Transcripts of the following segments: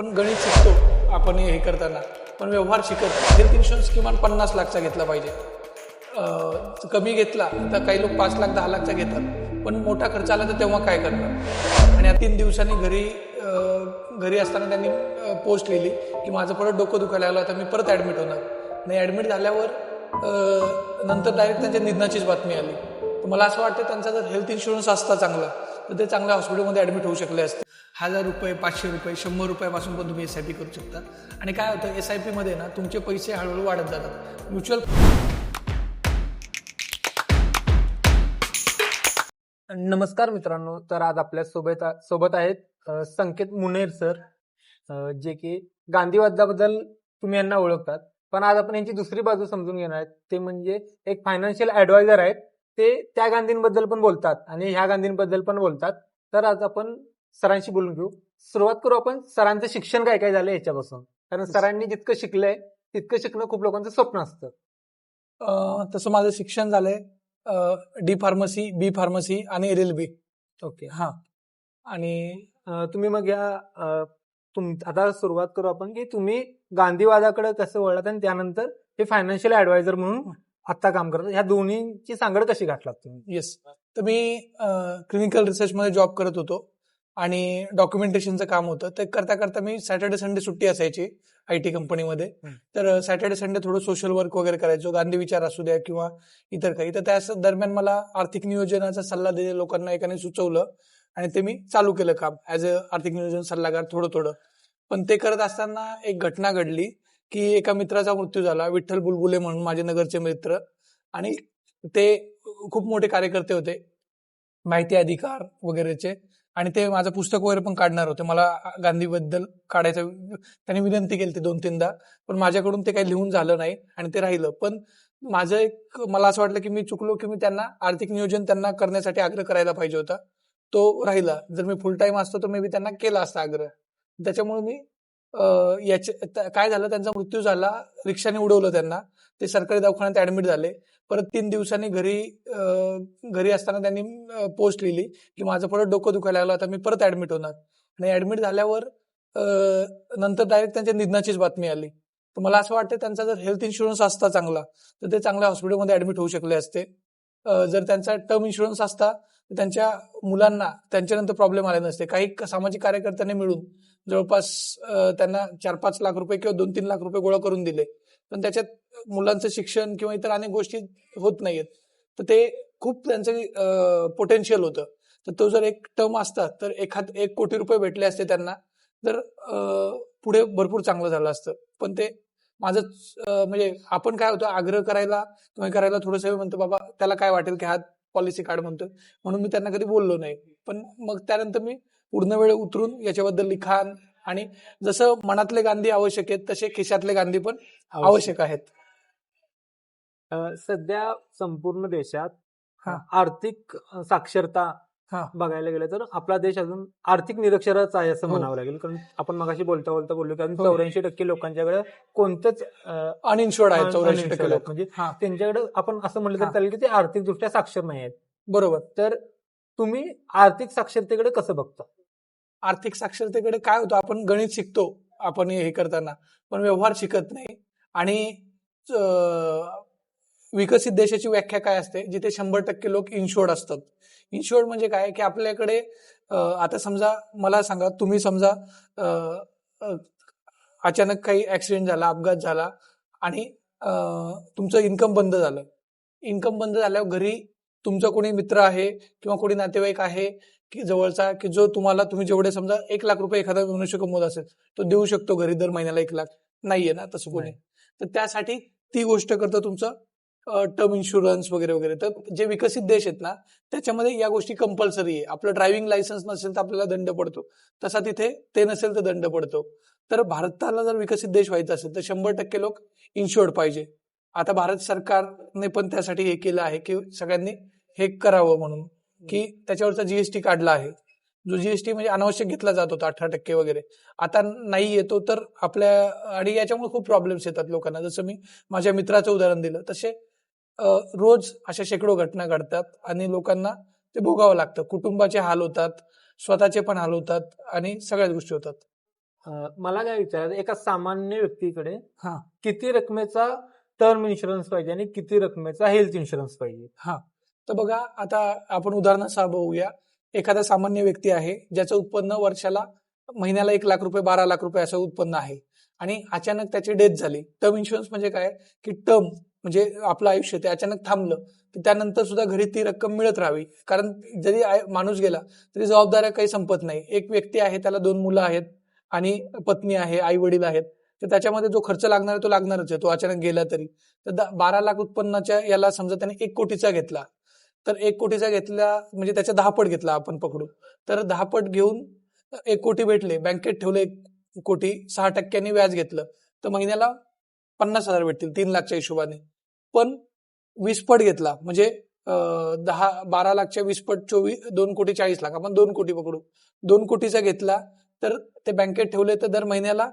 आपण गणित शिकतो आपण हे करताना. पण व्यवहार शिकत हेल्थ इन्शुरन्स किमान पन्नास लाखचा घेतला पाहिजे. कमी घेतला तर काही लोक पाच लाख दहा लाखचा घेतात. पण मोठा खर्च आला तर तेव्हा काय करणार? आणि या तीन दिवसांनी घरी घरी असताना त्यांनी पोस्ट लिहिली की माझं परत डोकं दुखायला लागलं आता मी परत ॲडमिट होणार. आणि ॲडमिट झाल्यावर नंतर डायरेक्ट त्यांच्या निधनाचीच बातमी आली. तर मला असं वाटतं त्यांचा जर हेल्थ इन्शुरन्स असता चांगला तर ते चांगल्या हॉस्पिटलमध्ये ॲडमिट होऊ शकले असते. हजार रुपये पाचशे रुपये शंभर रुपयापासून पण तुम्ही एस आय पी करू शकता. आणि काय होतं एस आय पीमध्ये ना तुमचे पैसे हळूहळू वाढत जातात. म्युच्युअल नमस्कार मित्रांनो तर आज आपल्यासोबत सोबत आहेत संकेत मुनेर सर जे की गांधीवादाबद्दल तुम्ही यांना ओळखतात. पण आज आपण यांची दुसरी बाजू समजून घेणार आहेत. ते म्हणजे एक फायनान्शियल ऍडवायझर आहेत. ते त्या गांधींबद्दल पण बोलतात आणि ह्या गांधींबद्दल पण बोलतात. तर आज आपण सरांशी बोलून घेऊ. सुरुवात करू आपण सरांचं शिक्षण काय काय झालं याच्यापासून. कारण सरांनी जितकं शिकलंय तितकं शिकणं खूप लोकांचं स्वप्न असतं. तसं माझं शिक्षण झालंय डी फार्मसी बी फार्मसी आणि एल एल बी. ओके. हां. आणि तुम्ही मग या तुम आता सुरुवात करू आपण की तुम्ही गांधीवादाकडे कसं वळलात आणि त्यानंतर हे फायनान्शियल ऍडवायझर म्हणून आता काम करतात ह्या दोन्हीची सांगड कशी गाठलात तुम्ही? येस तर मी क्लिनिकल रिसर्चमध्ये जॉब करत होतो आणि डॉक्युमेंटेशनचं काम होतं. ते करता करता मी सॅटर्डे संडे सुट्टी असायची आय टी कंपनीमध्ये. तर सॅटर्डे संडे थोडं सोशल वर्क वगैरे करायचो. गांधी विचार असू द्या किंवा इतर काही. तर त्या दरम्यान मला आर्थिक नियोजनाचा सल्ला दिलेल्या लोकांना एकाने सुचवलं आणि ते मी चालू केलं काम. ऍज अ आर्थिक नियोजन सल्लागार थोडं थोडं. पण ते करत असताना एक घटना घडली. की एका मित्राचा मृत्यू झाला विठ्ठल बुलबुले म्हणून माझे नगरचे मित्र. आणि ते खूप मोठे कार्यकर्ते होते. माहिती अधिकार वगैरेचे. आणि ते माझं पुस्तक वगैरे पण काढणार होते. मला गांधीबद्दल काढायचं त्यांनी विनंती केली ती दोन तीनदा पण माझ्याकडून ते काही लिहून झालं नाही आणि ते राहिलं. पण माझं एक मला असं वाटलं की मी चुकलो की मी त्यांना आर्थिक नियोजन त्यांना करण्यासाठी आग्रह करायला पाहिजे होता. तो राहिला. जर मी फुल टाइम असतो तर मी बी त्यांना केला असता आग्रह. त्याच्यामुळे मी याचे काय झालं त्यांचा मृत्यू झाला रिक्षाने उडवलं त्यांना ते सरकारी दवाखान्यात ऍडमिट झाले. परत तीन दिवसांनी घरी घरी असताना त्यांनी पोस्ट लिहिली की माझं परत डोकं दुखायला लागलं आता मी परत ऍडमिट होणार. आणि ऍडमिट झाल्यावर नंतर डायरेक्ट त्यांच्या निधनाचीच बातमी आली. तर मला असं वाटतं त्यांचा जर हेल्थ इन्शुरन्स असता चांगला तर ते चांगल्या हॉस्पिटलमध्ये ऍडमिट होऊ शकले असते. जर त्यांचा टर्म इन्शुरन्स असता तर त्यांच्या मुलांना त्यांच्यानंतर प्रॉब्लेम आले नसते. काही सामाजिक कार्यकर्त्यांनी मिळून जवळपास त्यांना चार पाच लाख रुपये किंवा दोन तीन लाख रुपये गोळा करून दिले. पण त्याच्यात मुलांचं शिक्षण किंवा इतर अनेक गोष्टी होत नाहीयेत. तर ते खूप त्यांचं पोटेन्शियल होतं. तर तो जर एक टर्म असता तर एखाद एक कोटी रुपये भेटले असते त्यांना तर पुढे भरपूर चांगलं झालं असतं. पण ते माझं म्हणजे आपण काय होतं आग्रह करायला किंवा करायला थोडंसं हे म्हणतो बाबा त्याला काय वाटेल की हा पॉलिसी कार्ड म्हणतो म्हणून मी त्यांना कधी बोललो नाही. पण मग त्यानंतर मी पूर्ण वेळ उतरून याच्याबद्दल लिखाण आणि जसं मनातले गांधी आवश्यक आहेत तसे खिशातले गांधी पण आवश्यक आहेत सध्या संपूर्ण देशात. आर्थिक साक्षरता. बघायला गेलं तर आपला देश अजून आर्थिक निरक्षरच आहे असं हो. म्हणावं लागेल कारण आपण मगाशी बोलता बोलता बोललो की अजून हो. चौऱ्याऐंशी टक्के लोकांच्याकडे कोणतंच अनइन्शुअर्ड आहेत un- चौऱ्याऐंशी टक्के. लोक म्हणजे त्यांच्याकडे आपण असं म्हटलं. तरी चालेल की ते आर्थिकदृष्ट्या साक्षर नाही आहेत बरोबर तर तुम्ही आर्थिक साक्षरतेकडे कसं बघता? आर्थिक साक्षरतेकडे काय होतं? आपण गणित शिकतो आपण हे करताना. पण व्यवहार शिकत नाही. आणि विकसित देशाची व्याख्या काय असते? जिथे शंभर टक्के लोक इन्शुअर्ड असतात. इन्शुअर्ड म्हणजे काय? की आपल्याकडे आता समजा मला सांगा तुम्ही समजा अचानक काही ऍक्सिडेंट झाला अपघात झाला आणि तुमचं इन्कम बंद झालं. इन्कम बंद झाल्यावर घरी तुमचा कोणी मित्र आहे किंवा कोणी नातेवाईक आहे की जवळचा की जो तुम्हाला तुम्ही जेवढे समजा एक लाख रुपये एखादा मनुष्य कमवत असेल तो देऊ शकतो घरी दर महिन्याला एक लाख. नाहीये ना तसं कोणी. तर त्यासाठी ती गोष्ट करतं तुमचं टर्म इन्शुरन्स वगैरे वगैरे. तर जे विकसित देश आहेत ना त्याच्यामध्ये या गोष्टी कंपल्सरी आहे. आपलं ड्रायव्हिंग लायसन्स नसेल तर आपल्याला दंड पडतो. तसा तिथे ते नसेल तर दंड पडतो. तर भारताला जर विकसित देश व्हायचा असेल तर शंभर टक्के लोक इन्शुअर्ड पाहिजे. आता भारत सरकारने पण त्यासाठी हे केलं आहे की सगळ्यांनी हे करावं म्हणून की त्याच्यावरचा जीएसटी काढला आहे. जो जीएसटी म्हणजे अनावश्यक घेतला जात होता अठरा टक्के वगैरे. आता नाही येतो तर आपल्या आणि याच्यामुळे खूप प्रॉब्लेम्स येतात लोकांना. जसं मी माझ्या मित्राचं उदाहरण दिलं तसे रोज अशा शेकडो घटना घडतात आणि लोकांना ते भोगावं लागतं. कुटुंबाचे हाल होतात स्वतःचे पण हाल होतात आणि सगळ्याच गोष्टी होतात. मला काय विचारायचं एका सामान्य व्यक्तीकडे हा. किती रकमेचा टर्म इन्शुरन्स पाहिजे आणि किती रकमेचा हेल्थ इन्शुरन्स पाहिजे? तर बघा आता आपण उदाहरणासह बघूया एखादा सामान्य व्यक्ती आहे ज्याचं उत्पन्न वर्षाला महिन्याला एक लाख रुपये बारा लाख रुपये असं उत्पन्न आहे. आणि अचानक त्याची डेथ झाली. टर्म इन्शुरन्स म्हणजे काय? की टर्म म्हणजे आपलं आयुष्य ते अचानक थांबलं तर त्यानंतर सुद्धा घरी ती रक्कम मिळत राहावी. कारण जरी माणूस गेला तरी जबाबदाऱ्या काही संपत नाही. एक व्यक्ती आहे त्याला दोन मुलं आहेत आणि पत्नी आहे आई वडील आहेत. तर त्याच्यामध्ये जो खर्च लागणार आहे तो लागणारच आहे. तो अचानक गेला तरी. तर बारा लाख उत्पन्नाच्या याला समजा त्याने एक कोटीचा घेतला. तर एक कोटीचा घेतला म्हणजे त्याच्या दहापट घेतला आपण पकडू तर दहापट घेऊन एक कोटी भेटले. बँकेत ठेवले एक कोटी सहा टक्क्यांनी व्याज घेतलं. तर महिन्याला पन्नास हजार भेटतील तीन लाखच्या हिशोबाने. पण वीस पट घेतला. म्हणजे दहा बारा लाखच्या वीस पट चोवीस दोन कोटी चाळीस लाख. आपण दोन कोटी पकडू. दोन कोटीचा घेतला तर ते बँकेत ठेवले तर दर महिन्याला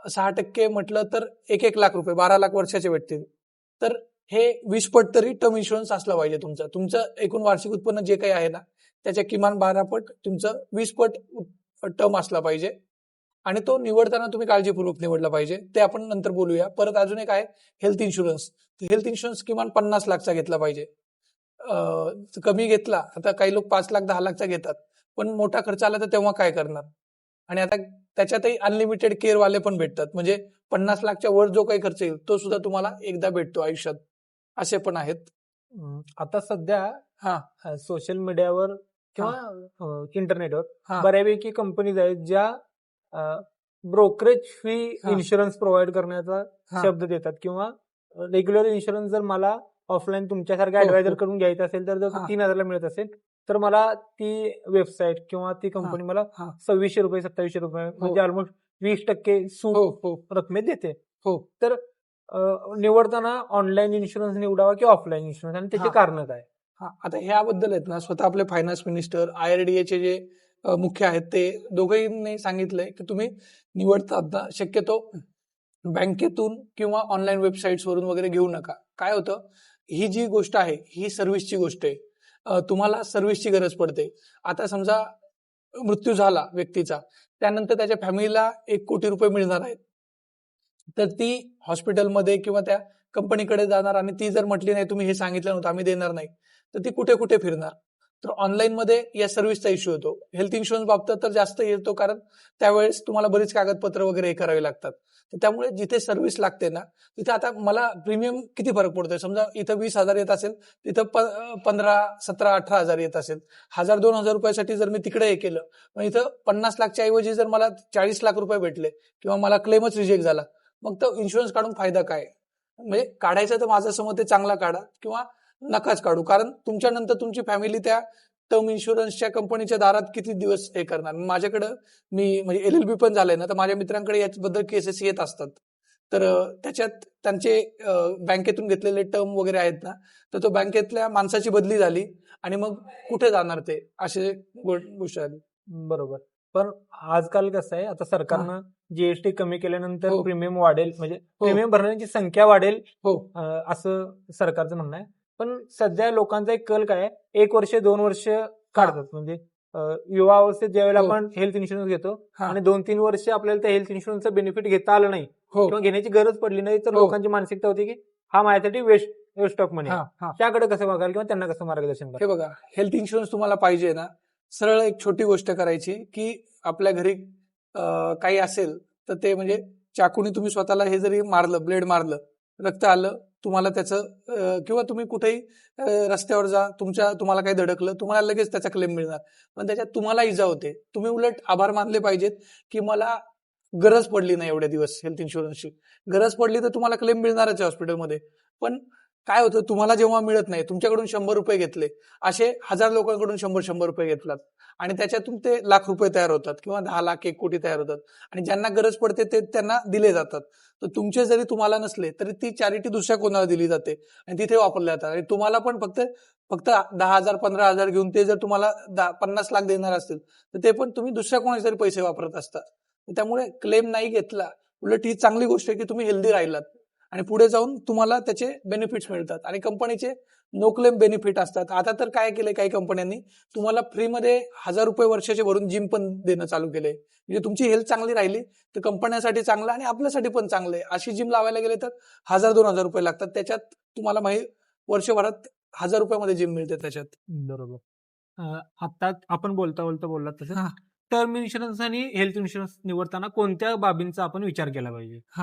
सहा टक्के म्हटलं तर एक एक लाख रुपये बारा लाख वर्षाचे भेटतील. तर हे वीस पट तरी टर्म इन्शुरन्स असला पाहिजे तुमचा. तुमचं एकूण वार्षिक उत्पन्न जे काही आहे ना त्याच्या किमान बारा पट तुमचं वीस पट टर्म असला पाहिजे. आणि तो निवडताना तुम्ही काळजीपूर्वक निवडला पाहिजे. ते आपण नंतर बोलूया. परत अजून एक आहे हेल्थ इन्शुरन्स हेल्थ इन्शुरन्स किमान पन्नास लाखचा घेतला पाहिजे. कमी घेतला. आता काही लोक पाच लाख दहा लाखचा घेतात. पण मोठा खर्च आला तर तेव्हा काय करणार? आणि आता त्याच्यातही अनलिमिटेड केअर वाले पण भेटतात. म्हणजे पन्नास लाखच्या वर जो काही खर्च येईल तो सुद्धा तुम्हाला एकदा भेटतो आयुष्यात. असे पण आहेत आता सध्या हा. सोशल मीडियावर किंवा इंटरनेटवर हा. बऱ्यापैकी कंपनीज आहेत ज्या ब्रोकरेज फी हा. इन्शुरन्स प्रोव्हाइड करण्याचा हा. शब्द देतात किंवा रेग्युलर इन्शुरन्स जर मला ऑफलाईन तुमच्यासारख्या हो, हो. ऍडवायझरकडून घ्यायचं असेल तर जर हा. तीन हजारला मिळत असेल तर मला ती वेबसाईट किंवा ती कंपनी मला हा. सव्वीसशे रुपये सत्तावीसशे रुपये म्हणजे ऑलमोस्ट वीस टक्के सूट हो हो रकमेत देते हो. तर निवडताना ऑनलाईन इन्शुरन्स निवडावा की ऑफलाईन इन्शुरन्स आणि त्याचे. कारण काय? हा आता ह्याबद्दल आहेत ना स्वतः आपले finance minister I R D चे जे मुख्य आहेत ते दोघेही सांगितलंय की तुम्ही निवडताना शक्यतो बँकेतून किंवा ऑनलाईन वेबसाईट्स वरून वगैरे घेऊ नका. काय होतं? ही जी गोष्ट आहे ही सर्व्हिसची गोष्ट आहे. तुम्हाला सर्व्हिसची गरज पडते. आता समजा मृत्यू झाला व्यक्तीचा त्यानंतर त्याच्या फॅमिलीला एक कोटी रुपये मिळणार आहेत. तर ती हॉस्पिटलमध्ये किंवा त्या कंपनीकडे जाणार आणि ती जर म्हटली नाही तुम्ही हे सांगितलं नव्हतं आम्ही देणार नाही. तर ती कुठे कुठे फिरणार? तर ऑनलाईनमध्ये या सर्व्हिसचा इश्यू होतो हेल्थ इन्शुरन्स बाबतीत तर जास्त येतो कारण त्यावेळेस तुम्हाला बरीच कागदपत्र वगैरे हे करावे लागतात. तर त्यामुळे जिथे सर्व्हिस लागते ना तिथे आता मला प्रीमियम किती फरक पडतोय? समजा इथं वीस हजार येत असेल तिथं पंधरा सतरा अठरा हजार येत असेल. हजार दोन हजार रुपयासाठी जर मी तिकडे हे केलं मग इथं पन्नास लाखच्या ऐवजी जर मला चाळीस लाख रुपये भेटले किंवा मला क्लेमच रिजेक्ट झाला मग तो इन्शुरन्स काढून फायदा काय? म्हणजे काढायचं तर माझं समोर ते चांगला काढा किंवा नकाच काढू. कारण तुमच्या नंतर तुमची फॅमिली त्या टर्म इन्शुरन्सच्या कंपनीच्या दारात किती दिवस हे करणार? माझ्याकडं मी म्हणजे एल एल बी पण झालंय ना तर माझ्या मित्रांकडे याच्याबद्दल केसेस येत असतात. तर त्याच्यात त्यांचे बँकेतून घेतलेले टर्म वगैरे आहेत ना तर तो बँकेतल्या माणसाची बदली झाली आणि मग कुठे जाणार ते? असे गोष्ट आली बरोबर. पण आजकाल कसं आहे आता सरकारनं जीएसटी कमी केल्यानंतर हो. प्रीमियम वाढेल. म्हणजे प्रीमियम भरण्याची संख्या वाढेल हो. अं, असं सरकारचं म्हणणं आहे. पण सध्या लोकांचा एक कल काय आहे, एक वर्ष दोन वर्ष काढतात. म्हणजे अं, युवा अवस्थेत ज्यावेळेला हो. आपण हेल्थ इन्शुरन्स घेतो हा. आणि दोन तीन वर्ष आपल्याला त्या हेल्थ इन्शुरन्सचं बेनिफिट घेता आलं नाही हो. किंवा घेण्याची गरज पडली नाही तर हो. लोकांची मानसिकता होती की हा माझ्यासाठी वेस्ट वेस्ट ऑफ मनी हा हा. त्याकडे कसं बघाल किंवा त्यांना कसं मार्गदर्शन हे बघा हेल्थ इन्शुरन्स तुम्हाला पाहिजे ना सरळ एक छोटी गोष्ट करायची की आपल्या घरी काही असेल तर ते म्हणजे चाकूने तुम्ही स्वतःला हे जरी मारलं ब्लेड मारलं रक्त आलं तुम्हाला त्याचं किंवा तुम्ही कुठेही रस्त्यावर जा तुमच्या तुम्हाला काही धडकलं तुम्हाला लगेच त्याचा क्लेम मिळणार. पण त्याच्यात तुम्हाला इजा होते. तुम्ही उलट आभार मानले पाहिजेत की मला गरज पडली नाही एवढ्या दिवस हेल्थ इन्शुरन्सची गरज पडली तर तुम्हाला क्लेम मिळणारच आहे हॉस्पिटलमध्ये पण काय होतं? तुम्हाला जेव्हा मिळत नाही तुमच्याकडून शंभर रुपये घेतले. असे हजार लोकांकडून शंभर शंभर रुपये घेतलात. आणि त्याच्यातून ते लाख रुपये तयार होतात किंवा दहा लाख एक कोटी तयार होतात. आणि ज्यांना गरज पडते ते त्यांना दिले जातात. तर तुमचे जरी तुम्हाला नसले तरी ती चॅरिटी दुसऱ्या कोणाला दिली जाते? आणि तिथे वापरले जातात. आणि तुम्हाला पण फक्त फक्त दहा हजार पंधरा हजार घेऊन ते जर तुम्हाला पन्नास लाख देणार असतील तर ते पण तुम्ही दुसऱ्या कोणाचे तरी पैसे वापरत असतात त्यामुळे क्लेम नाही घेतला. उलट ही चांगली गोष्ट आहे की तुम्ही हेल्दी राहिलात. आणि पुढे जाऊन तुम्हाला त्याचे बेनिफिट्स मिळतात. आणि कंपनीचे नो क्लेम बेनिफिट असतात. आता तर काय केलंय काही कंपन्यांनी? तुम्हाला फ्रीमध्ये हजार रुपये वर्षाचे भरून जिम पण देणं चालू केलंय. म्हणजे तुमची हेल्थ चांगली राहिली तर कंपन्यांसाठी चांगलं आणि आपल्यासाठी पण चांगलं आहे अशी जिम लावायला गेले तर हजार दोन हजार रुपये लागतात. त्याच्यात तुम्हाला माहिती वर्षभरात हजार रुपयामध्ये जिम मिळते त्याच्यात. बरोबर. आता आपण बोलता बोलता बोललात तसं. हा. टर्म इन्शुरन्स आणि हेल्थ इन्शुरन्स निवडताना कोणत्या बाबींचा आपण विचार केला पाहिजे? तर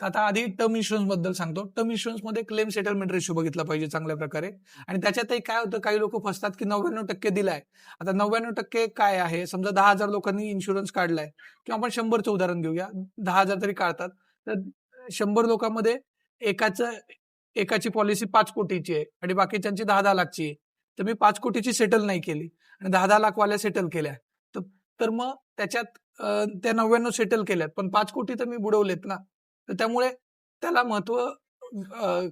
आता आधी टर्म इन्शुरन्सबद्दल सांगतो. टर्म इन्शुरन्समध्ये क्लेम सेटलमेंट रेशो बघितला पाहिजे चांगल्या प्रकारे. आणि त्याच्यातही काय होतं काही लोक फसतात की नव्याण्णव टक्के दिलाय. आता नव्याण्णव टक्के काय आहे? समजा दहा हजार लोकांनी इन्शुरन्स काढलाय. किंवा आपण शंभरचं उदाहरण घेऊया. दहा हजार तरी काढतात. तर शंभर लोकांमध्ये एकाचं एकाची पॉलिसी पाच कोटीची आहे. आणि बाकीच्यांची दहा दहा लाखची आहे. तर मी पाच कोटीची सेटल नाही केली. आणि दहा दहा लाखवाल्या सेटल केल्या. तर तर मग त्याच्यात त्या नव्याण्णव सेटल केल्यात. पण पाच कोटी तर मी बुडवलेत ना. तर त्यामुळे त्याला महत्त्व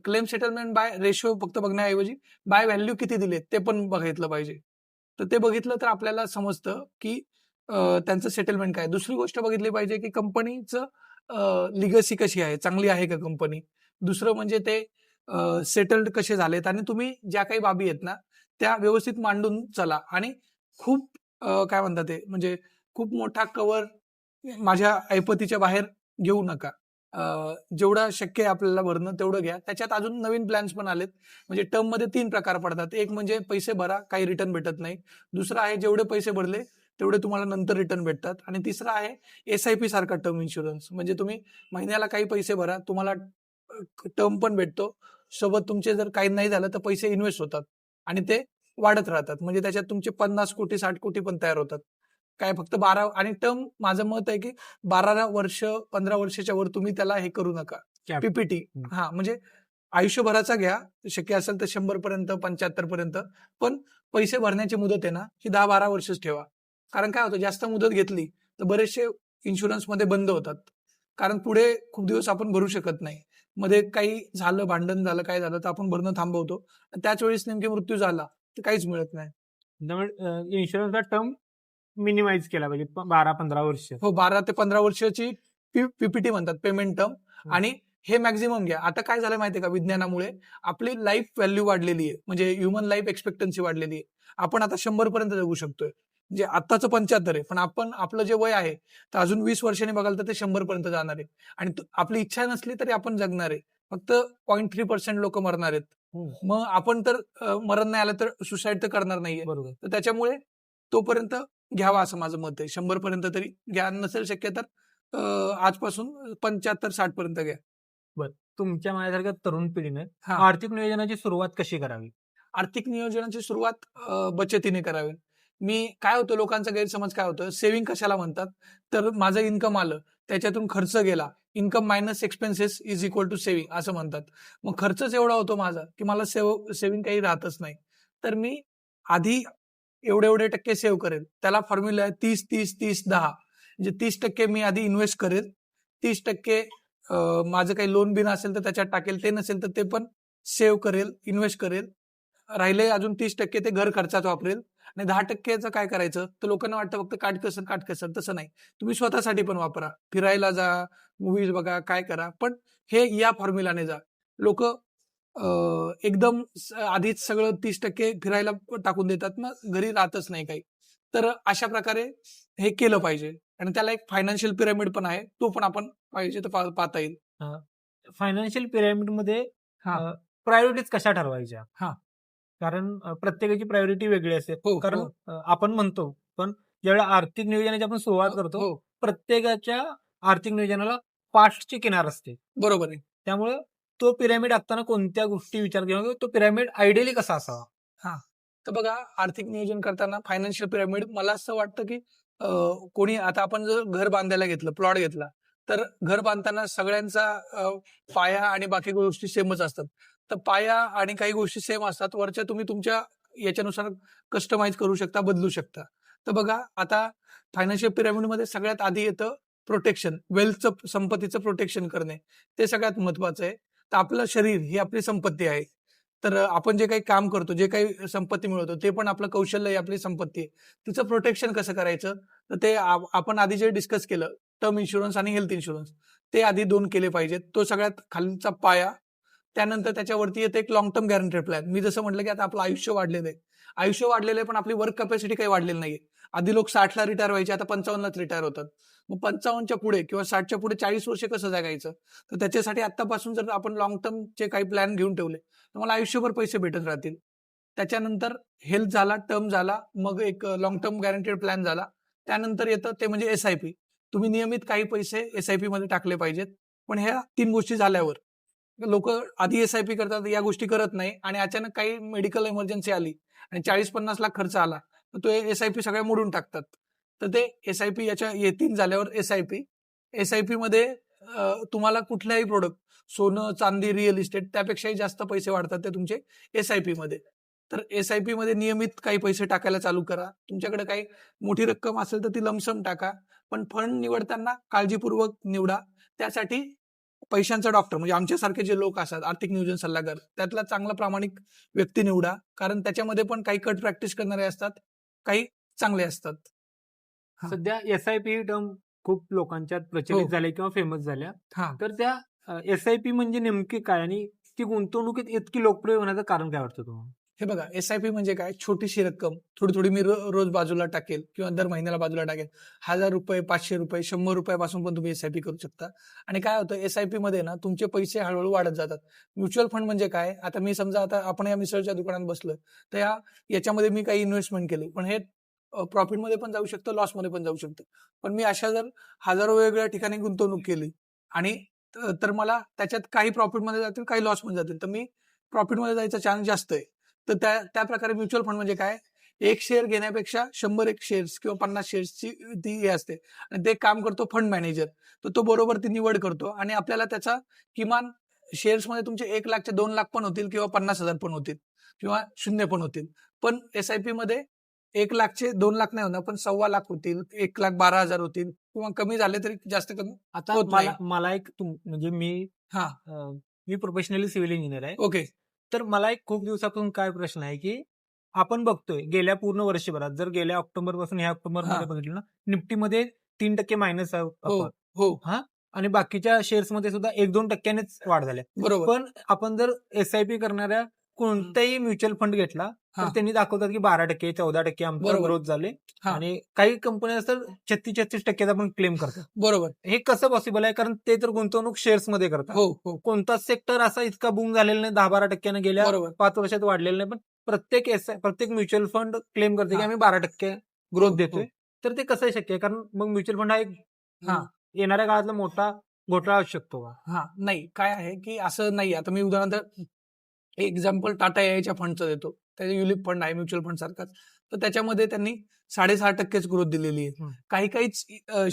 क्लेम सेटलमेंट बाय रेशो फक्त बघण्याऐवजी बाय व्हॅल्यू किती दिले ते पण बघितलं पाहिजे. तर ते बघितलं तर आपल्याला समजतं की त्यांचं सेटलमेंट काय. दुसरी गोष्ट बघितली पाहिजे की कंपनीचं लिगसी कशी आहे? चांगली आहे का कंपनी? दुसरं म्हणजे ते सेटल्ड कसे झालेत? आणि तुम्ही ज्या काही बाबी आहेत ना त्या व्यवस्थित मांडून चला. आणि खूप काय म्हणतात ते? म्हणजे खूप मोठा कवर माझ्या ऐपतीच्या बाहेर घेऊ नका. जेवढं शक्य आहे आपल्याला भरणं तेवढं घ्या. त्याच्यात अजून नवीन प्लॅन्स पण आलेत. म्हणजे टर्ममध्ये तीन प्रकार पडतात. एक म्हणजे पैसे भरा काही रिटर्न भेटत नाही. दुसरं आहे जेवढे पैसे भरले तेवढे तुम्हाला नंतर रिटर्न भेटतात. आणि तिसरा आहे एस आय पी सारखा टर्म इन्शुरन्स म्हणजे तुम्ही महिन्याला काही पैसे भरा तुम्हाला टर्म पण भेटतो. सोबत तुमचे जर काही नाही झालं तर पैसे इन्व्हेस्ट होतात. आणि ते वाढत राहतात. म्हणजे त्याच्यात तुमचे पन्नास कोटी साठ कोटी पण तयार होतात. काय फक्त बारा आणि टर्म माझं मत आहे की बारा वर्ष पंधरा वर्षाच्या वर तुम्ही त्याला हे करू नका. पीपीटी. हा म्हणजे आयुष्यभराचा घ्या. शक्य असेल तर शंभर पर्यंत पंच्याहत्तर पर्यंत. पण पैसे भरण्याची मुदत आहे ना ही दहा बारा वर्षच ठेवा. कारण काय होतं जास्त मुदत घेतली तर बरेचसे इन्शुरन्समध्ये बंद होतात. कारण पुढे खूप दिवस आपण भरू शकत नाही. मध्ये काही झालं भांडण झालं काय झालं तर आपण भरणं थांबवतो. आणि त्याच वेळेस नेमके मृत्यू झाला तर काहीच मिळत नाही. इन्शुरन्सचा टर्म मिनिमाइज केला पाहिजे बारा पंधरा वर्ष. हो बारा ते पंधरा वर्षाची पीपीटी म्हणतात पेमेंट टर्म आणि हे मॅक्झिमम घ्या. आता काय झालं माहितीये का? विज्ञानामुळे आपली लाईफ व्हॅल्यू वाढलेली आहे. म्हणजे ह्युमन लाईफ एक्सपेक्टन्सी वाढलेली आहे. आपण आता शंभर पर्यंत जगू शकतोय. म्हणजे आत्ताचं पंच्याहत्तर आहे. पण आपण आपलं जे वय आहे तर अजून वीस वर्षांनी बघाल तर ते शंभर पर्यंत जाणार आहे. आणि आपली इच्छा नसली तरी आपण जगणार आहे. फक्त पॉईंट थ्री पर्सेंट लोक मरणार आहेत. हम्म. मग आपण तर मरण नाही आलं तर सुसाईड तर करणार नाहीये. बरोबर. तर त्याच्यामुळे तोपर्यंत घ्यावा असं माझं मत आहे. शंभर पर्यंत तरी घ्या. नसेल शक्य तर आजपासून पंच्याहत्तर साठ पर्यंत घ्या तुमच्या माझ्यासारख्या तरुण पिढीने हा. आर्थिक नियोजनाची सुरुवात कशी करावी? आर्थिक नियोजनाची सुरुवात बचतीने करावी. मी काय होतं लोकांचा गैरसमज काय होतं? सेव्हिंग कशाला म्हणतात? तर माझं इन्कम आलं त्याच्यातून खर्च गेला. Income minus expenses is equal to saving असं म्हणतात. मग खर्चच एवढा होतो माझा की मला सेव सेव्हिंग काही राहतच नाही. तर मी आधी एवढे एवढे टक्के सेव्ह करेल. त्याला फॉर्म्युला आहे तीस तीस तीस दहा. म्हणजे तीस टक्के मी आधी इन्व्हेस्ट करेल. तीस टक्के माझं काही लोन बिन असेल तर त्याच्यात टाकेल. ते नसेल तर ते पण सेव्ह करेल इन्व्हेस्ट करेल. राहिले अजून तीस टक्के ते घर खर्चात वापरेल. आणि दहा टक्केचं काय करायचं? तर लोकांना वाटतं फक्त काटकसर काटकसर तसं नाही. तुम्ही स्वतःसाठी पण वापरा. फिरायला जा मूवीज बघा काय करा. पण हे या फॉर्म्युलाने जा. लोक एकदम आधीच सगळं तीस टक्के फिरायला टाकून देतात. मग घरी राहतच नाही काही. तर अशा प्रकारे हे केलं पाहिजे. आणि त्याला एक फायनान्शियल पिरामिड पण आहे. तो पण आपण पाहिजे तर पा- पाहता येईल. फायनान्शियल पिरामिडमध्ये हा. प्रायोरिटीज कशा ठरवायच्या? हा. कारण अ, प्रत्येकाची प्रायोरिटी वेगळी असते. हो कारण हो, अ, आपण म्हणतो पण ज्यावेळेला आर्थिक नियोजनाची आपण सुरुवात करतो हो. प्रत्येकाच्या आर्थिक नियोजनाला पास्टची किनार असते. बरोबर आहे. त्यामुळे तो पिरॅमिड आखताना कोणत्या गोष्टी विचार केला तो पिरॅमिड आयडियली कसा असावा? तर बघा आर्थिक नियोजन करताना फायनान्शियल पिरॅमिड मला असं वाटतं की कोणी आता आपण जर घर बांधायला घेतलं प्लॉट घेतला तर घर बांधताना सगळ्यांचा पाया आणि बाकी गोष्टी सेमच असतात. तर पाया आणि काही गोष्टी सेम असतात वरच्या तुम्ही तुमच्या याच्यानुसार कस्टमाइज करू शकता बदलू शकता. तर बघा आता फायनान्शियल पिरॅमिडमध्ये सगळ्यात आधी येतं प्रोटेक्शन वेल्थचं संपत्तीचं प्रोटेक्शन करणे. ते सगळ्यात महत्वाचं आहे. तर आपलं शरीर ही आपली संपत्ती आहे. तर आपण जे काही काम करतो जे काही संपत्ती मिळवतो ते पण आपलं कौशल्य ही आपली संपत्ती आहे. तिचं प्रोटेक्शन कसं करायचं? तर ते आपण आधी जे डिस्कस केलं टर्म इन्शुरन्स आणि हेल्थ इन्शुरन्स ते आधी दोन केले पाहिजेत. तो सगळ्यात खालीचा पाया त्यानंतर त्याच्यावरती येते एक लॉंग टर्म गॅरंटेड प्लॅन मी जसं म्हटलं की आता आपलं आयुष्य वाढलेलं आहे. आयुष्य वाढलेलं आहे पण आपली वर्क कॅपॅसिटी काही वाढलेली नाहीये. आधी लोक साठला रिटायर व्हायचे आता पंचावन्नलाच रिटायर होतात. मग पंचावन्नच्या पुढे किंवा साठच्या पुढे चाळीस वर्ष कसं जगायचं? तर त्याच्यासाठी आतापासून जर आपण लॉंग टर्मचे काही प्लॅन घेऊन ठेवले तर मला आयुष्यभर पैसे भेटत राहतील. त्याच्यानंतर हेल्थ झाला टर्म झाला मग एक लॉंग टर्म गॅरंटेड प्लॅन झाला. त्यानंतर येतं ते म्हणजे एस आय पी तुम्ही नियमित काही पैसे एस आय पी मध्ये टाकले पाहिजेत. पण ह्या तीन गोष्टी झाल्यावर लोक आधी एस आय पी करतात या गोष्टी करत नाही आणि अचानक काही मेडिकल इमर्जन्सी आली आणि चाळीस पन्नास लाख खर्च आला तर तो एस आय पी सगळ्या मोडून टाकतात. तर ते एस आय पी याच्या ये तीन झाल्यावर S I P S I P मध्ये तुम्हाला कुठल्याही प्रोडक्ट सोनं चांदी रिअल इस्टेट त्यापेक्षाही जास्त पैसे वाढतात ते तुमचे एस आय पी मध्ये. तर एस आय पी मध्ये नियमित काही पैसे टाकायला चालू करा. तुमच्याकडे काही मोठी रक्कम असेल तर ती लमसम टाका. पण फंड निवडताना काळजीपूर्वक निवडा. त्यासाठी पैशांचा डॉक्टर म्हणजे आमच्यासारखे जे लोक असतात आर्थिक नियोजन सल्लागार त्यातला चांगला प्रामाणिक व्यक्ती निवडा. कारण त्याच्यामध्ये पण काही कट प्रॅक्टिस करणारे असतात काही चांगले असतात. सध्या एस आय पी टर्म खूप लोकांच्यात प्रचलित हो. झाल्या किंवा फेमस झाल्या. हा. तर त्या एस आय पी म्हणजे नेमकी काय आणि ती गुंतवणुकीत इतकी लोकप्रिय होण्याचं कारण काय वाटतं तुम्हाला? हे बघा एस आय पी म्हणजे काय? छोटीशी रक्कम. थोडी थोडी मी रोज बाजूला टाकेल किंवा दर महिन्याला बाजूला टाकेल. हजार रुपये पाचशे रुपये शंभर रुपयापासून पण तुम्ही एस आय पी करू शकता. आणि काय होतं? एस आय पी मध्ये ना तुमचे पैसे हळूहळू वाढत जातात. म्युच्युअल फंड म्हणजे काय? आता मी समजा आता आपण या मिसळच्या दुकानात बसलो तर या याच्यामध्ये मी काही इन्व्हेस्टमेंट केली. पण हे प्रॉफिटमध्ये पण जाऊ शकतं लॉसमध्ये पण जाऊ शकतं. पण मी अशा जर हजारो वेगवेगळ्या ठिकाणी गुंतवणूक केली आणि तर मला त्याच्यात काही प्रॉफिटमध्ये जातील काही लॉसमध्ये जातील. तर मी प्रॉफिटमध्ये जायचा चान्स जास्त आहे. तर त्या त्या प्रकारे म्युच्युअल फंड म्हणजे काय? एक शेअर घेण्यापेक्षा शंभर एक शेअर्स किंवा पन्नास शेअर्सची ती हे असते. आणि ते काम करतो फंड मॅनेजर तर तो बरोबर ती निवड करतो आणि आपल्याला त्याचा किमान शेअर्समध्ये तुमचे एक लाखचे दोन लाख पण होतील किंवा पन्नास हजार पण होतील किंवा शून्य पण होतील. पण एस आय पी मध्ये एक लाखचे दोन लाख नाही होणार पण सव्वा लाख होतील एक लाख बारा हजार होतील किंवा कमी झाले तरी जास्त कमी आता मला. मला एक म्हणजे मी हा. मी प्रोफेशनली सिव्हिल इंजिनियर आहे. ओके तर मला एक खूप दिवसापासून काय प्रश्न आहे की आपण बघतोय गेल्या पूर्ण वर्षभरात जर गेल्या ऑक्टोबरपासून ह्या ऑक्टोबरमध्ये हा. बघितलं ना निफ्टीमध्ये तीन टक्के मायनस आहे हो upward. हो आणि बाकीच्या शेअर्समध्ये सुद्धा एक दोन टक्क्यानेच वाढ झाल्या बरोबर पण आपण जर एस आय पी करणाऱ्या कोणताही म्युच्युअल फंड घेतला तर हा. त्यांनी दाखवतात की बारा टक्के चौदा टक्के आमचा बरोबर. ग्रोथ झाले हा. आणि काही कंपन्या असतात छत्तीस छत्तीस टक्क्याचा पण क्लेम करतात. बरोबर. हे कसं पॉसिबल आहे? कारण ते तर गुंतवणूक शेअर्समध्ये करतात. हो हो. कोणताच सेक्टर असा इतका बूम झालेला नाही दहा बारा टक्क्याने गेल्या बरोबर. पाच वर्षात वाढलेलं नाही पण प्रत्येक एस प्रत्येक म्युच्युअल फंड क्लेम करते की हा. आम्ही बारा टक्के ग्रोथ हो, देतोय. तर ते कसं शक्य आहे? कारण मग म्युच्युअल फंड हा एक हा. येणाऱ्या काळातला मोठा घोटाळा असू शकतो का हा. नाही काय आहे की असं नाही आता मी उदाहरणार्थ एक्झाम्पल टाटा एआयच्या फंडचं देतो. त्याचे युलिप फंड आहे म्युच्युअल फंड सारखाच. तर त्याच्यामध्ये त्यांनी साडेसहा टक्केच ग्रोथ दिलेली आहे. काही काहीच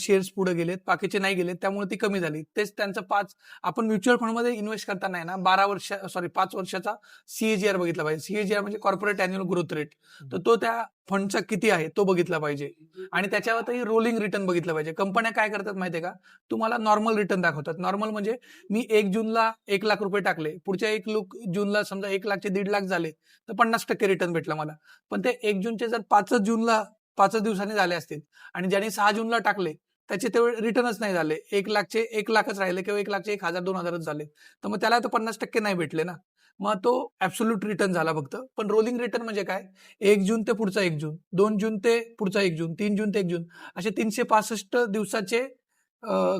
शेअर्स पुढे गेलेत बाकीचे नाही गेलेत त्यामुळे ती कमी झाली. तेच त्यांचं पाच आपण म्युच्युअल फंडमध्ये इन्व्हेस्ट करताना आहे ना बारा वर्ष सॉरी पाच वर्षाचा सीएजीआर बघितला पाहिजे. सीएजीआर म्हणजे कॉर्पोरेट अॅन्युअल ग्रोथ रेट. तर तो त्या फंडचा किती आहे तो बघितला पाहिजे. आणि त्याच्यावरही रोलिंग रिटर्न बघितलं पाहिजे. कंपन्या काय करतात माहितीये का? तुम्हाला नॉर्मल रिटर्न दाखवतात. नॉर्मल म्हणजे मी एक जूनला एक लाख रुपये टाकले. पुढच्या एक लुक जूनला समजा एक लाखचे दीड लाख झाले तर पन्नास टक्के रिटर्न भेटला मला. पण ते एक जूनचे जर पाचच जूनला पाचच दिवसांनी झाले असतील आणि ज्यांनी सहा जूनला टाकले त्याचे तेवढे रिटर्नच नाही झाले. एक लाखचे एक लाखच राहिले किंवा एक लाखचे एक हजार दोन हजारच झाले. तर मग त्याला तर पन्नास टक्के नाही भेटले ना. मग तो ऍब्सोल्यूट रिटर्न झाला फक्त. पण रोलिंग रिटर्न म्हणजे काय? एक जून ते पुढचा एक जून दोन जून ते पुढचा एक जून तीन जून ते एक जून असे तीनशे पासष्ट दिवसाचे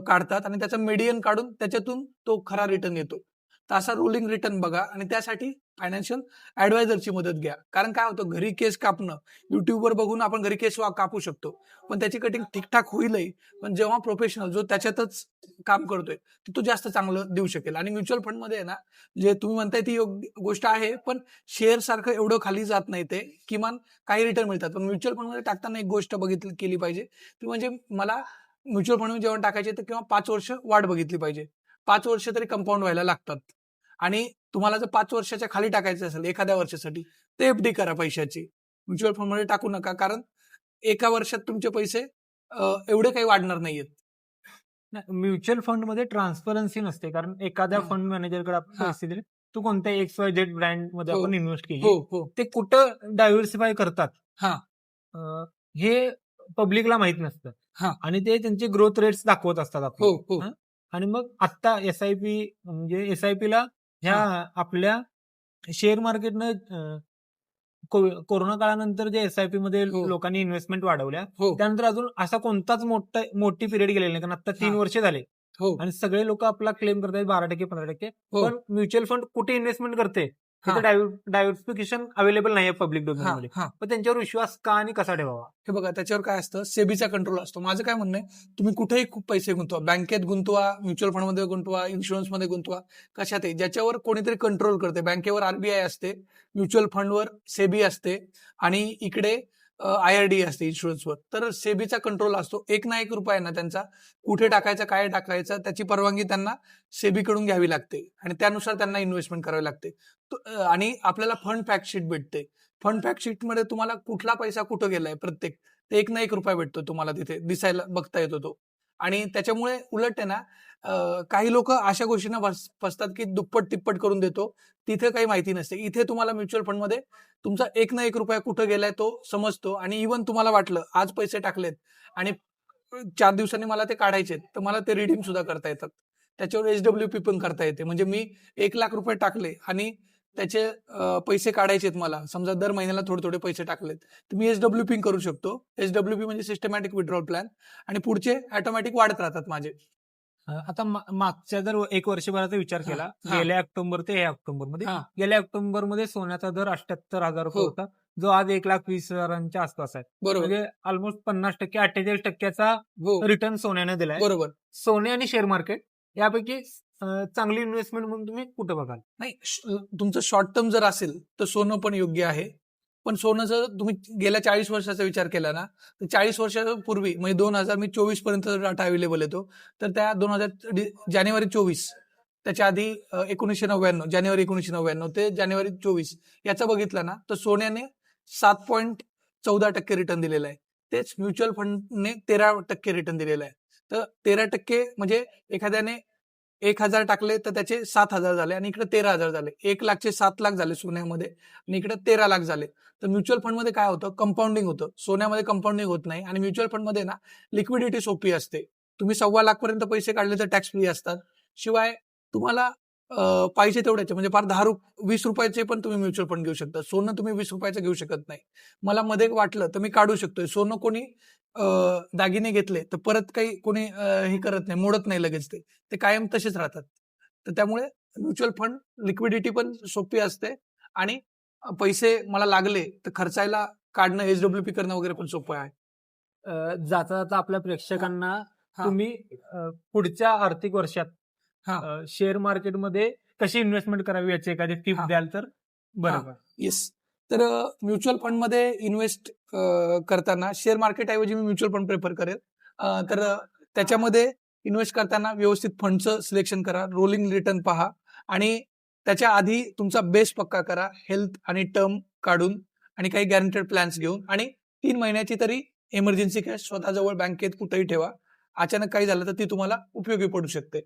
काढतात आणि त्याचा मेडियन काढून त्याच्यातून तो खरा रिटर्न येतो. तर असा रोलिंग रिटर्न बघा आणि त्यासाठी फायनान्शियल ऍडवायझरची मदत घ्या. कारण काय होतं घरी केस कापणं युट्यूबवर बघून आपण घरी केस वा- कापू शकतो. पण त्याची कटिंग ठीकठाक होईलही. पण जेव्हा प्रोफेशनल जो त्याच्यातच काम करतोय तो जास्त चांगलं देऊ शकेल. आणि म्युच्युअल फंडमध्ये आहे ना जे तुम्ही म्हणताय ती योग्य गोष्ट आहे पण शेअर सारखं एवढं खाली जात नाही ते. किमान काही रिटर्न मिळतात. पण म्युच्युअल फंडमध्ये टाकताना एक गोष्ट बघितली केली पाहिजे. ती म्हणजे मला म्युच्युअल फंडमध्ये जेव्हा टाकायचे तर किंवा पाच वर्ष वाट बघितली पाहिजे. पाच वर्ष तरी कंपाऊंड व्हायला लागतात. आणि तुम्हाला जर पाच वर्षाच्या खाली टाकायचं असेल एखाद्या वर्षासाठी ते एफडी करा पैशाची म्युच्युअल फंडमध्ये टाकू नका कारण एका वर्षात तुमचे पैसे एवढे काही वाढणार नाहीयेत म्युच्युअल फंडमध्ये ट्रान्सपरन्सी नसते कारण एखाद्या. फंड मॅनेजरकडे आपण. पैसे दिले तू कोणत्या एक्स वाय झेड ब्रँडमध्ये हो. आपण इन्व्हेस्ट केली हो हो ते कुठं डायव्हर्सिफाय करतात हा. पब्लिकला माहीत नसतं. आणि ते त्यांचे ग्रोथ रेट्स दाखवत असतात हा? आणि मग आता एस आय पी म्हणजे एस आय पी ला ह्या आपल्या शेअर मार्केटनं कोरोना काळानंतर जे एस आय पी मध्ये हो. लोकांनी इन्व्हेस्टमेंट वाढवल्या हो त्यानंतर अजून असा कोणताच मोठा मोठी पिरियड गेलेला नाही कारण आता तीन हा. वर्ष झाले हो आणि सगळे लोक आपला क्लेम करतात बारा टक्के पंधरा टक्के हो. पण म्युच्युअल फंड कुठे इन्व्हेस्टमेंट करते डायव्हर्सिफिकेशन अवेलेबल नाही आहे पब्लिक डोमेनमध्ये. पण त्यांच्यावर विश्वास का आणि कसा ठेवावा? हे बघा त्याच्यावर काय असतं? सेबीचा कंट्रोल असतो. माझं काय म्हणणं आहे तुम्ही कुठेही खूप पैसे गुंतवा. बँकेत गुंतवा म्युच्युअल फंडमध्ये गुंतवा इन्शुरन्समध्ये गुंतवा. कशातही ज्याच्यावर कोणीतरी कंट्रोल करते. बँकेवर आरबीआय असते म्युच्युअल फंडवर सेबी असते आणि इकडे आय आर डी असते इन्शुरन्सवर तर सेबीचा कंट्रोल असतो. एक ना एक रुपया ना त्यांचा. कुठे टाकायचा काय टाकायचं त्याची परवानगी त्यांना सेबीकडून घ्यावी लागते. आणि त्यानुसार त्यांना इन्व्हेस्टमेंट करावी लागते. आणि आपल्याला फंड फॅक्टशीट भेटते. फंड फॅक्ट शीटमध्ये तुम्हाला कुठला पैसा कुठं गेलाय प्रत्येक? ते एक ना एक रुपया भेटतो तुम्हाला तिथे. दिसायला बघता येतो तो. आणि त्याच्यामुळे उलट आहे ना काही लोक अशा गोष्टींना फस- फसतात की दुप्पट तिप्पट करून देतो. तिथे काही माहिती नसते. इथे तुम्हाला म्युच्युअल फंडमध्ये तुमचा एक ना एक रुपया कुठं गेलाय तो समजतो आणि इवन तुम्हाला वाटलं आज पैसे टाकलेत आणि चार दिवसांनी मला ते काढायचे तर मला ते रिडीम सुद्धा करता येतात. त्याच्यावर एच डब्ल्यू पी पण करता येते. म्हणजे मी एक लाख रुपये टाकले आणि त्याचे पैसे काढायचे आहेत मला. समजा दर महिन्याला थोडे थोडे पैसे टाकलेत. तर मी एचडब्ल्यू पी करू शकतो. एचडब्ल्यू पी म्हणजे सिस्टमॅटिक विड्रॉल प्लॅन आणि पुढचे ऑटोमॅटिक वाढत राहतात माझे. आता मागच्या जर एक वर्षभराचा विचार हा, केला हा. गेल्या ऑक्टोबर ते ऑक्टोबरमध्ये हा. गेल्या ऑक्टोबरमध्ये सोन्याचा दर अठ्याहत्तर हजार रुपये हो. होता. जो आज एक लाख वीस हजारांच्या आसपास आहे. म्हणजे ऑलमोस्ट पन्नास टक्के अठ्ठेचाळीस टक्क्याचा हो. रिटर्न सोन्याने दिलाय. बरोबर. सोने आणि शेअर मार्केट यापैकी चांगली इन्व्हेस्टमेंट म्हणून तुम्ही कुठं बघाल? नाही श- तुमचं शॉर्ट टर्म जर असेल तर सोनं पण योग्य आहे. पण सोनं जर तुम्ही गेल्या चाळीस वर्षाचा विचार केला ना तर चाळीस वर्षापूर्वी म्हणजे दोन हजार मी चोवीसपर्यंत डाटा अवेलेबल येतो तर त्या दोन हजार जानेवारी चोवीस त्याच्या आधी एकोणीसशे नव्याण्णव जानेवारी एकोणीसशे नव्याण्णव ते जानेवारी चोवीस याचा बघितलं ना तर सोन्याने सात पॉईंट चौदा टक्के रिटर्न दिलेलं आहे. तेच म्युच्युअल फंडने तेरा टक्के रिटर्न दिलेलं आहे. तर तेरा टक्के म्हणजे एखाद्याने एक हजार टाकले तर त्याचे सात हजार झाले आणि इकडे तेरा हजार झाले. एक लाखचे सात लाख झाले सोन्यामध्ये आणि इकडे तेरा लाख झाले. तर म्युच्युअल फंडमध्ये काय होतं? कंपाऊंडिंग होतं. सोन्यामध्ये कंपाऊंडिंग होत नाही आणि म्युच्युअल फंडमध्ये ना लिक्विडिटी सोपी असते. तुम्ही सव्वा लाखपर्यंत पैसे काढले तर टॅक्स फ्री असतात. शिवाय तुम्हाला पाहिजे तेवढ्याचे म्हणजे फार दहा रुप वीस रुपयाचे पण तुम्ही म्युच्युअल फंड घेऊ शकता. सोनं तुम्ही वीस रुपयाचं घेऊ शकत नाही. मला मध्ये वाटलं तर मी काढू शकतोय. सोनं कोणी दागिने घेतले तर परत काही कोणी हे करत नाही मोडत नाही लगेच ते. ते कायम तसेच राहतात. तर त्यामुळे म्युच्युअल फंड लिक्विडिटी पण सोपी असते आणि पैसे मला लागले तर खर्चायला काढणं एचडब्ल्यू पी करणं वगैरे पण सोपं आहे. जाता जाता आपल्या प्रेक्षकांना. तुम्ही पुढच्या आर्थिक वर्षात हा. शेअर मार्केटमध्ये कशी इन्व्हेस्टमेंट करावी याची एखादी टिप. द्याल तर? बरोबर. येस तर म्युच्युअल फंडमध्ये इन्व्हेस्ट करताना शेअर मार्केट ऐवजी मी म्युच्युअल फंड प्रेफर करेल. तर त्याच्यामध्ये इन्व्हेस्ट करताना व्यवस्थित फंडचं सिलेक्शन करा रोलिंग रिटर्न पहा आणि त्याच्या आधी तुमचा बेस पक्का करा हेल्थ आणि टर्म काढून आणि काही गॅरंटेड प्लॅन्स घेऊन आणि तीन महिन्याची तरी इमर्जन्सी कॅश स्वतःजवळ बँकेत कुठेही ठेवा. अचानक काही झालं तर ती तुम्हाला उपयोगी पडू शकते.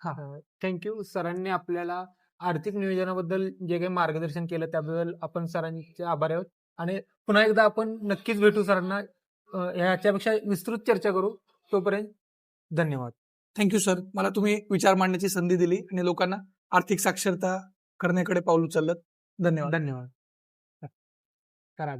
हा थँक्यू सरांनी आपल्याला आर्थिक नियोजनाबद्दल जे काही मार्गदर्शन केलं त्याबद्दल आपण सरांचे आभारी आहोत. आणि पुन्हा एकदा आपण नक्कीच भेटू सरांना. ह्याच्यापेक्षा विस्तृत चर्चा करू. तोपर्यंत धन्यवाद. थँक्यू सर मला तुम्ही विचार मांडण्याची संधी दिली आणि लोकांना आर्थिक साक्षरता करण्याकडे पाऊल उचललं. धन्यवाद. धन्यवाद. करा.